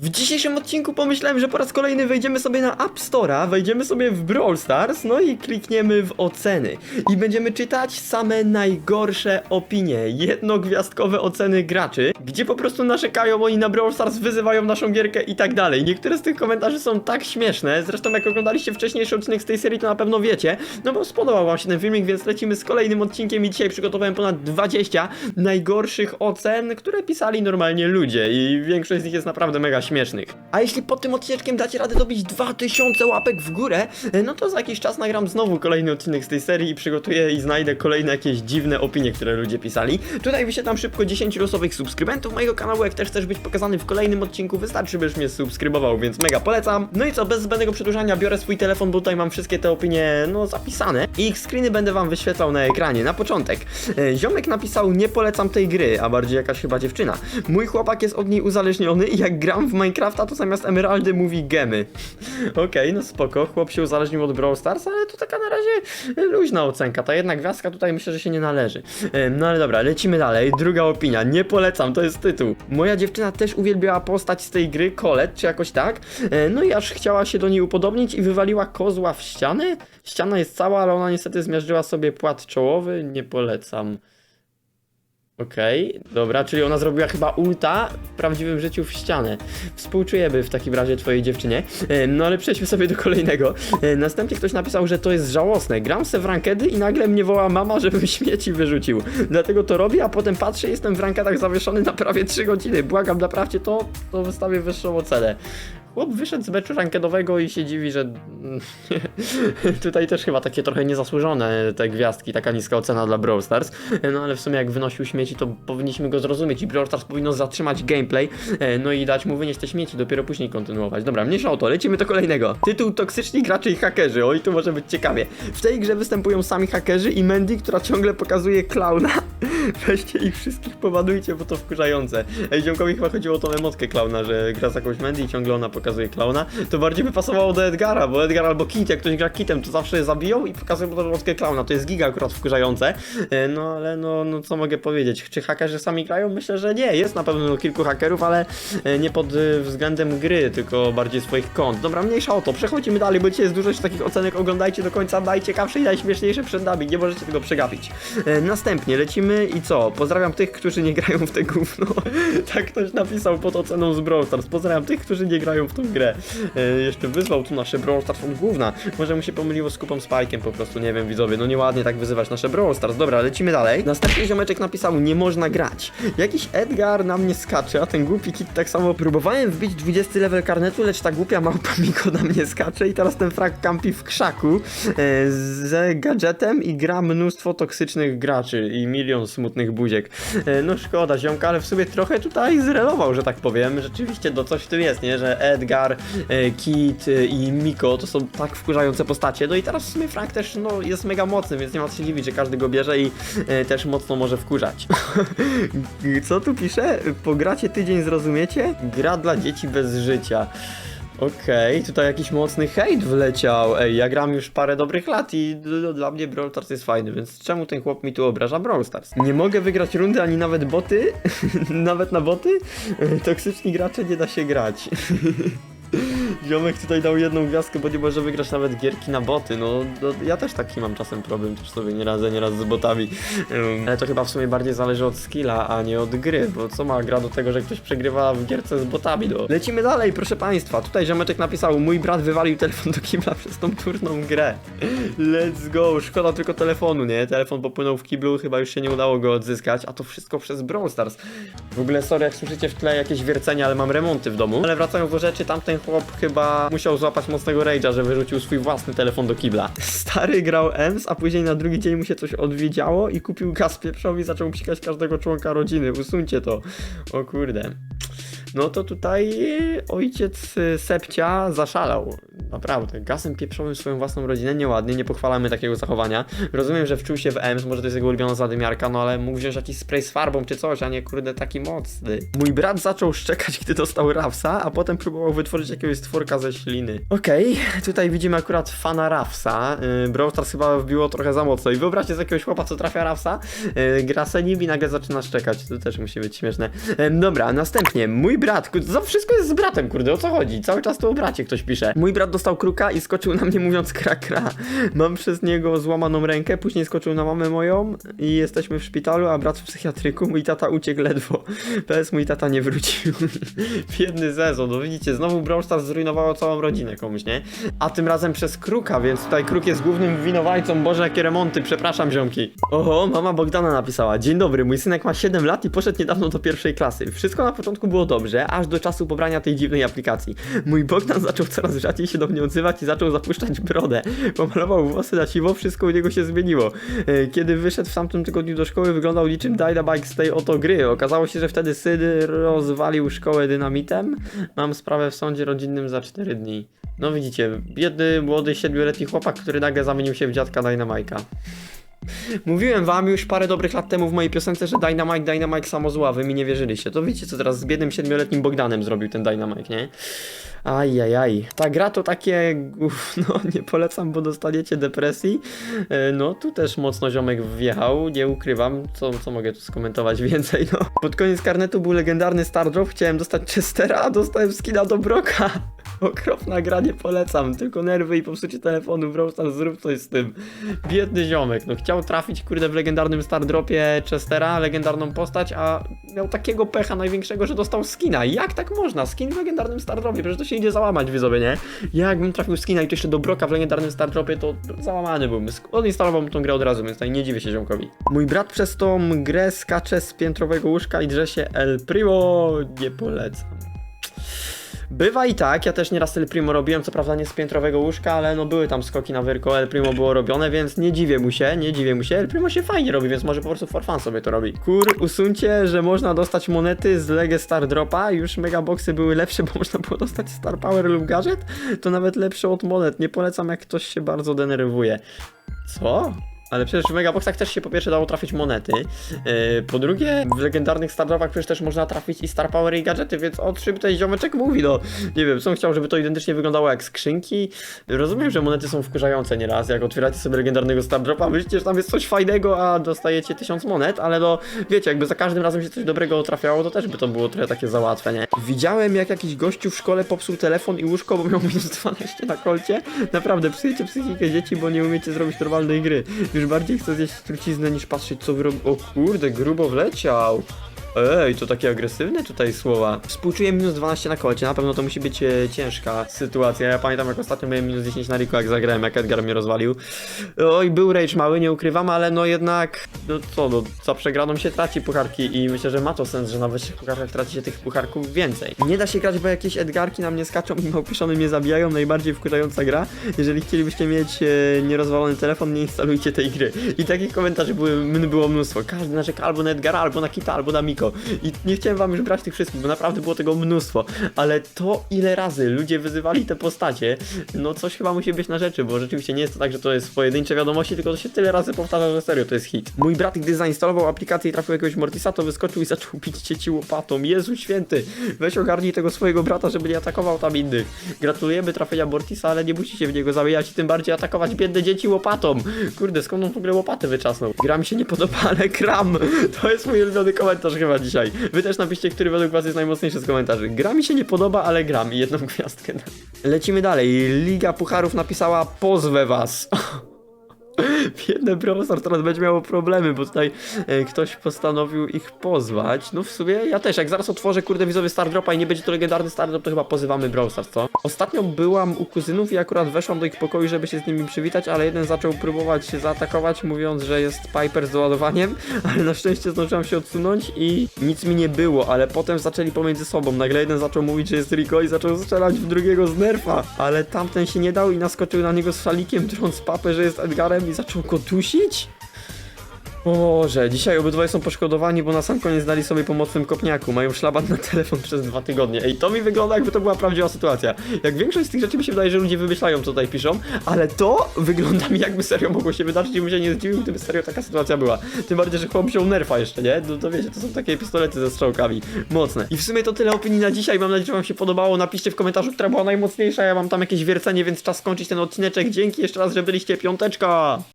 W dzisiejszym odcinku pomyślałem, że po raz kolejny wejdziemy sobie na App Store'a, wejdziemy sobie w Brawl Stars, no i klikniemy w oceny. I będziemy czytać same najgorsze opinie, jednogwiazdkowe oceny graczy, gdzie po prostu narzekają oni na Brawl Stars, wyzywają naszą gierkę i tak dalej. Niektóre z tych komentarzy są tak śmieszne, zresztą jak oglądaliście wcześniejszy odcinek z tej serii, to na pewno wiecie, no bo spodobał wam się ten filmik, więc lecimy z kolejnym odcinkiem i dzisiaj przygotowałem ponad 20 najgorszych ocen, które pisali normalnie ludzie i większość z nich jest naprawdę mega śmiesznych. A jeśli pod tym odcinkiem dacie radę dobić 2000 łapek w górę, e, no to za jakiś czas nagram znowu kolejny odcinek z tej serii i przygotuję i znajdę kolejne jakieś dziwne opinie, które ludzie pisali. Tutaj wyświetlam szybko 10 losowych subskrybentów mojego kanału, jak też chcesz być pokazany w kolejnym odcinku, wystarczy, byś mnie subskrybował, więc mega polecam. No i co, bez zbędnego przedłużania biorę swój telefon, bo tutaj mam wszystkie te opinie, no, zapisane i ich screeny będę wam wyświetlał na ekranie. Na początek, e, ziomek napisał, nie polecam tej gry, a bardziej jakaś chyba dziewczyna. Mój chłopak jest od niej uzależniony i jak gram w Minecrafta, to zamiast emeraldy mówi gemy. Okej, no spoko, chłop się uzależnił od Brawl Stars, ale to taka na razie luźna ocenka. Ta jedna gwiazdka tutaj myślę, że się nie należy. No ale dobra, lecimy dalej. Druga opinia, nie polecam, to jest tytuł. Moja dziewczyna też uwielbiała postać z tej gry, Colette, czy jakoś tak. E, No i aż chciała się do niej upodobnić i wywaliła kozła w ścianę. Ściana jest cała, ale ona niestety zmiażdżyła sobie płat czołowy, nie polecam. Okej, dobra, czyli ona zrobiła chyba ulta w prawdziwym życiu w ścianę. Współczujemy w takim razie twojej dziewczynie. E, No ale przejdźmy sobie do kolejnego. E, Następnie ktoś napisał, że to jest żałosne. Gram se w rankedy i nagle mnie woła mama, żebym śmieci wyrzucił. Dlatego to robię, a potem patrzę, jestem w rankadach zawieszony na prawie 3 godziny. Błagam, naprawcie to, to wystawię wyższą ocenę. Chłop wyszedł z meczu rankedowego i się dziwi, że tutaj też chyba takie trochę niezasłużone te gwiazdki, taka niska ocena dla Brawl Stars. No ale w sumie jak wynosił śmieci, to powinniśmy go zrozumieć i Brawl Stars powinno zatrzymać gameplay, e, no i dać mu wynieść te śmieci, dopiero później kontynuować. Dobra, mniejsza o to, lecimy do kolejnego. Tytuł Toksyczni gracze i hakerzy, oj tu może być ciekawie. W tej grze występują sami hakerzy i Mandy, która ciągle pokazuje klauna. Weźcie ich wszystkich, powadujcie, bo to wkurzające. Ej, ziomkowi chyba chodziło o tą emotkę klauna, że gra z jakąś Mandy i ciągle ona pokazuje klauna. To bardziej by pasowało do Edgara, bo Edgar albo Kit, jak ktoś gra Kitem, to zawsze zabiją i pokazują tą emotkę klauna. To jest giga akurat wkurzające. E, No ale no, no co mogę powiedzieć? Czy hakerzy sami grają? Myślę, że nie. Jest na pewno kilku hakerów, ale e, nie pod e, względem gry, tylko bardziej swoich kont. Dobra, mniejsza o to. Przechodzimy dalej, bo dzisiaj jest dużo takich ocenek. Oglądajcie do końca, najciekawsze i najśmieszniejsze przed nami. Nie możecie tego przegapić. Następnie lecimy i co? Pozdrawiam tych, którzy nie grają w te gówno. tak ktoś napisał pod oceną z Brawl Stars. Pozdrawiam tych, którzy nie grają w tą grę. E, jeszcze wyzwał tu nasze Brawl Stars od gówna. Może mu się pomyliło z kupą Spike'em po prostu, nie wiem widzowie. No nieładnie tak wyzywać nasze Brawl Stars. Dobra, lecimy dalej. Następny ziomeczek napisał, nie można grać. Jakiś Edgar na mnie skacze, a ten głupi kit tak samo. Próbowałem wbić 20 level karnetu, lecz ta głupia małpa Miko na mnie skacze i teraz ten frag kampi w krzaku e, z gadżetem i gra mnóstwo toksycznych graczy i milion smutnych buziek. E, no szkoda ziomka, ale w sumie trochę tutaj zrelował, że tak powiem. Rzeczywiście to coś w tym jest, nie? Że Edgar, e, Kit e, i Miko to są tak wkurzające postacie. No i teraz w sumie Frank też no, jest mega mocny, więc nie ma co się dziwić, że każdy go bierze i też mocno może wkurzać. Co tu pisze? Pogracie tydzień, zrozumiecie? Gra dla dzieci bez życia. Okej, tutaj jakiś mocny hejt wleciał. Ej, ja gram już parę dobrych lat i dla mnie Brawl Stars jest fajny, więc czemu ten chłop mi tu obraża Brawl Stars? Nie mogę wygrać rundy ani nawet boty? nawet na boty? Toksyczni gracze nie da się grać. Ziomek tutaj dał jedną gwiazdkę, bo nie może wygrać nawet gierki na boty. No, no ja też taki mam czasem problem, też sobie nie radzę nieraz z botami. Um, ale to chyba w sumie bardziej zależy od skilla, a nie od gry, bo co ma gra do tego, że ktoś przegrywa w gierce z botami, no. Lecimy dalej, proszę państwa. Tutaj ziomeczek napisał, mój brat wywalił telefon do kibla przez tą turną grę. Let's go, szkoda tylko telefonu, nie? Telefon popłynął w kiblu, chyba już się nie udało go odzyskać, a to wszystko przez Brawl Stars. W ogóle sorry, jak słyszycie w tle jakieś wiercenia, ale mam remonty w domu. Ale wracając do rzeczy, tamten chłop chyba musiał złapać mocnego rage'a, że wyrzucił swój własny telefon do kibla. Stary grał EMS, a później na drugi dzień mu się coś odwiedziało i kupił gaz pieprzowy i zaczął psikać każdego członka rodziny. Usuńcie to. O kurde. No to tutaj ojciec y, Sepcia zaszalał. Naprawdę, gazem pieprzowym swoją własną rodzinę, nieładnie, nie pochwalamy takiego zachowania. Rozumiem, że wczuł się w EMS, może to jest jego ulubiona zadymiarka, no ale mógł wziąć jakiś spray z farbą czy coś, a nie kurde taki mocny. Mój brat zaczął szczekać, gdy dostał Rafsa, a potem próbował wytworzyć jakiegoś stworka ze śliny. Okej, tutaj widzimy akurat fana Rafsa. Yy, Brawl chyba wbiło trochę za mocno i wyobraźcie z jakiegoś chłopa, co trafia Rafsa, yy, gra se i nagle zaczyna szczekać. To też musi być śmieszne. Yy, dobra, następnie, mój mój brat, kur- za wszystko jest z bratem, kurde, o co chodzi? Cały czas to o bracie ktoś pisze. Mój brat dostał kruka i skoczył na mnie mówiąc kra kra. Mam przez niego złamaną rękę, później skoczył na mamę moją i jesteśmy w szpitalu, a brat w psychiatryku, mój tata uciekł ledwo. PS mój tata nie wrócił. Biedny Zezo, no widzicie, znowu Brawl Stars zrujnowało całą rodzinę komuś, nie? A tym razem przez kruka, więc tutaj kruk jest głównym winowajcą, boże jakie remonty, przepraszam ziomki. Oho, mama Bogdana napisała, dzień dobry, mój synek ma 7 lat i poszedł niedawno do pierwszej klasy. Wszystko na początku było dobrze, aż do czasu pobrania tej dziwnej aplikacji. Mój Bogdan zaczął coraz rzadziej się do mnie odzywać i zaczął zapuszczać brodę. Pomalował włosy na siwo, wszystko u niego się zmieniło. E, Kiedy wyszedł w tamtym tygodniu do szkoły, wyglądał niczym Dynamite z tej oto gry. Okazało się, że wtedy syn rozwalił szkołę dynamitem. Mam sprawę w sądzie rodzinnym za 4 dni. No widzicie, biedny, młody, siedmioletni chłopak, który nagle zamienił się w dziadka Dynamite'a. Mówiłem wam już parę dobrych lat temu w mojej piosence, że Dynamite, Dynamite samo zła, wy mi nie wierzyliście. To wiecie, co teraz z biednym siedmioletnim Bogdanem zrobił ten Dynamite, nie? Ajajaj. Ta gra to takie gówno, nie polecam, bo dostaniecie depresji. E, No, tu też mocno ziomek wjechał, nie ukrywam. Co, co mogę tu skomentować więcej, no. Pod koniec karnetu był legendarny Star Drop, chciałem dostać Chestera, a dostałem skina do Broka. Okropna gra, nie polecam. Tylko nerwy i popsucie telefonu, Brawl Stars, zrób coś z tym. Biedny ziomek, no chciał trafić, kurde, w legendarnym Star Dropie Chestera, legendarną postać, a miał takiego pecha największego, że dostał skina. Jak tak można? Skin w legendarnym Star Dropie, przecież to się idzie załamać, wy sobie, nie? Jakbym trafił skina i to jeszcze do Broka w legendarnym Star Dropie, to załamany byłbym. Odinstalowałbym tą grę od razu, więc tutaj nie dziwię się ziomkowi. Mój brat przez tą grę skacze z piętrowego łóżka i drze się El Primo. Nie polecam. Bywa i tak, ja też nieraz El Primo robiłem, co prawda nie z piętrowego łóżka, ale no były tam skoki na wyrko, El Primo było robione, więc nie dziwię mu się, nie dziwię mu się, El Primo się fajnie robi, więc może po prostu for fun sobie to robi. Kur, usuńcie, że można dostać monety z Lege Star Dropa, już megaboxy były lepsze, bo można było dostać Star Power lub gadżet, to nawet lepsze od monet, nie polecam jak ktoś się bardzo denerwuje. Co? Ale przecież w Megaboxach też się po pierwsze dało trafić monety. Yy, po drugie, w legendarnych Stardropach przecież też można trafić i Star Power i gadżety, więc o czym ten ziomeczek mówi, no. Nie wiem, co chciał, żeby to identycznie wyglądało jak skrzynki. Rozumiem, że monety są wkurzające nieraz, jak otwieracie sobie legendarnego Stardropa, myślicie, że tam jest coś fajnego, a dostajecie tysiąc monet, ale no, wiecie, jakby za każdym razem się coś dobrego trafiało, to też by to było trochę takie załatwe, nie? Widziałem, jak jakiś gościu w szkole popsuł telefon i łóżko, bo miał minus 12 na kolcie. Naprawdę, psujecie psychikę dzieci, bo nie umiecie zrobić normalnej gry. Już bardziej chcę zjeść truciznę niż patrzeć co wy rob... O kurde, grubo wleciał. Ej, to takie agresywne tutaj słowa. Współczuję minus 12 na kolcie, na pewno to musi być e, ciężka sytuacja. Ja pamiętam jak ostatnio miałem minus 10 na Riku, jak zagrałem, jak Edgar mnie rozwalił. Oj, był rage mały, nie ukrywam, ale no jednak, no co, no za przegraną się traci pucharki i myślę, że ma to sens, że na wyższych pucharkach traci się tych pucharków więcej. Nie da się grać, bo jakieś Edgarki na mnie skaczą i małpiszony mnie zabijają, najbardziej wkurzająca gra. Jeżeli chcielibyście mieć e, nierozwalony telefon, nie instalujcie tej gry. I takich komentarzy były, było mnóstwo. Każdy narzeka albo na Edgara, albo na Kita, albo na Miko. I nie chciałem wam już brać tych wszystkich, bo naprawdę było tego mnóstwo. Ale to ile razy ludzie wyzywali te postacie, no coś chyba musi być na rzeczy, bo rzeczywiście nie jest to tak, że to jest pojedyncze wiadomości, tylko to się tyle razy powtarza, że serio to jest hit. Mój brat, gdy zainstalował aplikację i trafił jakiegoś Mortisa, to wyskoczył i zaczął bić dzieci łopatą. Jezu święty, weź ogarnij tego swojego brata, żeby nie atakował tam innych. Gratulujemy trafienia Mortisa, ale nie musicie w niego zamieniać i tym bardziej atakować biedne dzieci łopatą. Kurde, skąd on w ogóle łopaty wyczasnął? Gra mi się nie podoba, ale gram. To jest mój ulubiony komentarz chyba dzisiaj. Wy też napiszcie, który według was jest najmocniejszy z komentarzy. Gra mi się nie podoba, ale gram i jedną gwiazdkę. Lecimy dalej. Liga Pucharów napisała pozwę was. Biedne profesor teraz będzie miało problemy, bo tutaj e, ktoś postanowił ich pozwać. No w sumie ja też, jak zaraz otworzę kurde widzowy Stardropa i nie będzie to legendarny Stardrop, to chyba pozywamy Brawl Stars, co? Ostatnio byłam u kuzynów i akurat weszłam do ich pokoju, żeby się z nimi przywitać, ale jeden zaczął próbować się zaatakować, mówiąc, że jest Piper z doładowaniem, ale na szczęście zdążyłam się odsunąć i nic mi nie było, ale potem zaczęli pomiędzy sobą. Nagle jeden zaczął mówić, że jest Rico i zaczął strzelać w drugiego z nerfa, ale tamten się nie dał i naskoczył na niego z szalikiem, trąc papę, że jest Edgarem i zaczął go dusić? Boże, dzisiaj obydwaj są poszkodowani, bo na sam koniec dali sobie po mocnym kopniaku. Mają szlaban na telefon przez dwa tygodnie. Ej, to mi wygląda jakby to była prawdziwa sytuacja. Jak większość z tych rzeczy mi się wydaje, że ludzie wymyślają, co tutaj piszą, ale to wygląda mi jakby serio mogło się wydarzyć i bym się nie zdziwił, gdyby serio taka sytuacja była. Tym bardziej, że chłop wziął nerfa jeszcze, nie? No to wiecie, to są takie pistolety ze strzałkami. Mocne. I w sumie to tyle opinii na dzisiaj. Mam nadzieję, że wam się podobało. Napiszcie w komentarzu, która była najmocniejsza. Ja mam tam jakieś wiercenie, więc czas skończyć ten odcineczek. Dzięki jeszcze raz, że byliście. Piąteczka!